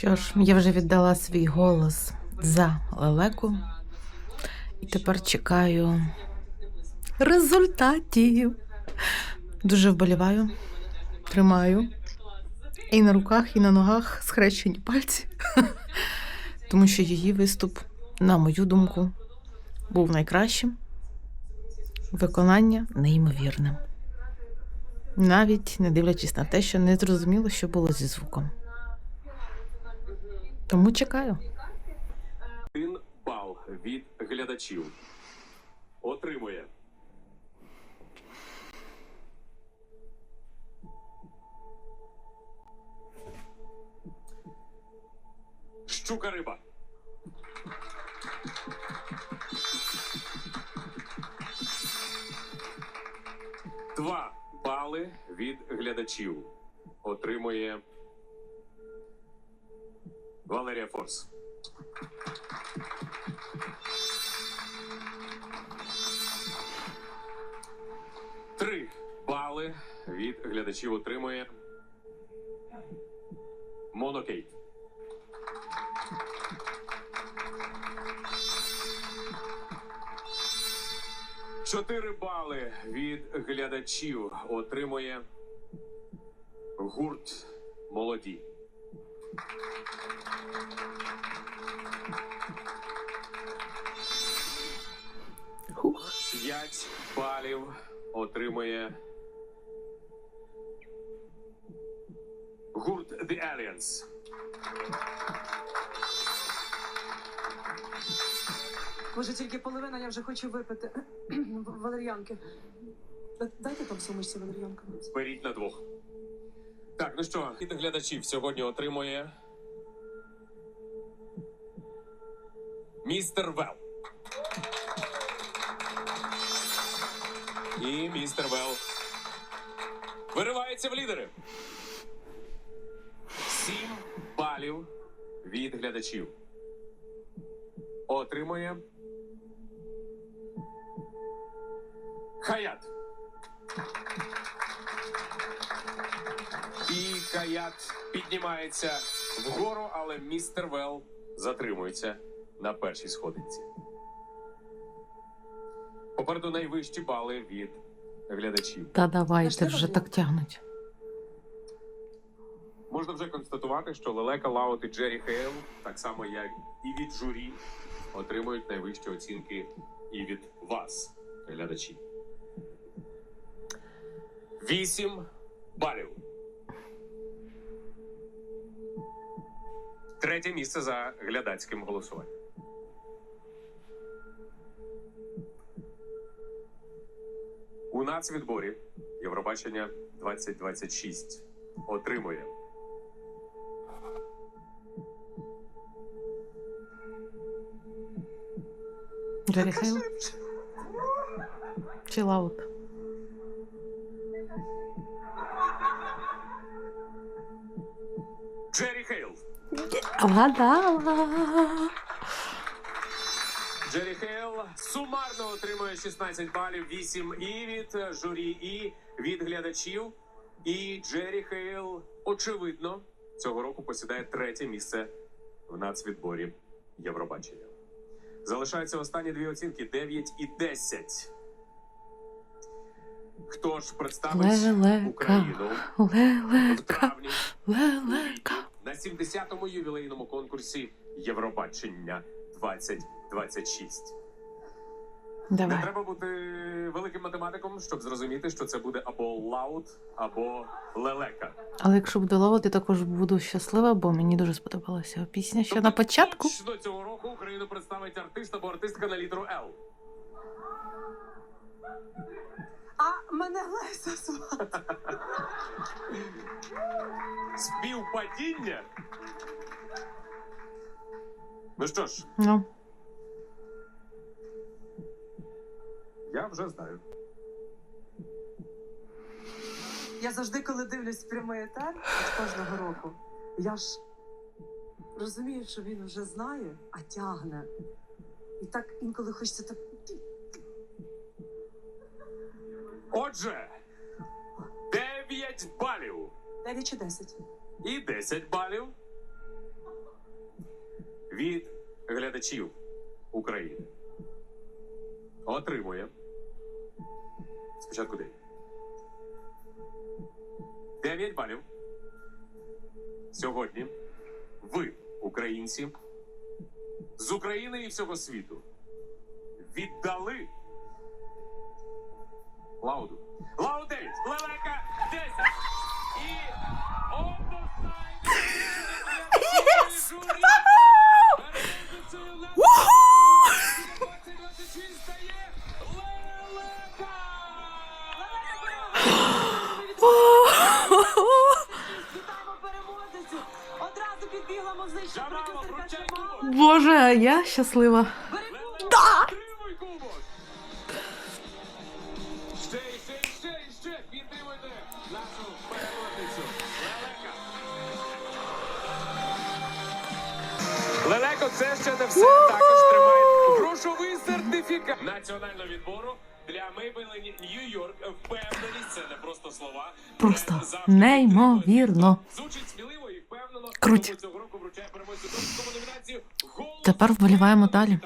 Що ж, я вже віддала свій голос за лелеку. І тепер чекаю результатів. Дуже вболіваю, тримаю. І на руках, і на ногах схрещені пальці. Тому що її виступ, на мою думку, був найкращим. Виконання неймовірним. Навіть не дивлячись на те, що не зрозуміло, що було зі звуком. Тому чекаю. Один бал від глядачів отримує. Щука риба. Два бали від глядачів отримує Валерія Форс. Три бали від глядачів отримує Монокейт. Чотири бали від глядачів отримує гурт молоді. П'ять балів отримує гурт The Aliens. Може, тільки половина, я вже хочу випити валер'янки. Дайте там сумочці валер'янка. Беріть на двох. Так, ну що, від глядачів сьогодні отримує містер Вел. І містер Вел виривається в лідери. Сім балів від глядачів. Отримує Хаят. Каят піднімається вгору, але містер Вел затримується на першій сходинці. Попереду найвищі бали від глядачів. Та давайте вже так тягнуть. Можна вже констатувати, що Лелека Лаут і Джері Хейл, так само як і від журі, отримують найвищі оцінки і від вас, глядачі. Вісім балів. Третє місце за глядацьким голосуванням. У нацвідборі Євробачення 2026 отримує Джері Хейл. Чи Лаут? Джері Хейл. Вгадала. Джері Хейл сумарно отримує 16 балів, 8 і від журі, і від глядачів. І Джері Хейл, очевидно, цього року посідає третє місце в нацвідборі Євробачення. Залишаються останні дві оцінки 9 і 10. Хто ж представить Лелека. Україну в Лелека. травні Лелека. На 70-му ювілейному конкурсі Євробачення 2026. Не Давай. треба бути великим математиком, щоб зрозуміти, що це буде або лаут, або лелека. Але якщо буде буду ловити, також буду щаслива, бо мені дуже сподобалася пісня ще на початку. Точно цього року Україну представить артист або артистка на літеру Л. Мене Леся звати. Співпадіння. Ну що ж, Ну, я вже знаю. Я завжди, коли дивлюсь прямий етер від кожного року, я ж розумію, що він вже знає, а тягне. І так інколи хочеться так. Отже, 9 балів 9 чи 10. і 10 балів від глядачів України отримує спочатку 9. 9 балів. Сьогодні ви, українці, з України і всього світу, віддали Лауду. Лауд 9, Лелека 10. І одностайно Yes! журі переможницею це ще не все. Також тримає грошовий сертифікат національного відбору для Maybelline Нью-Йорк. Впевненість, це не просто слова. Просто неймовірно. Звучить сміливо і впевнено. Круть. Цього року вручає переможцю номінацію «Голос Тепер вболіваємо далі.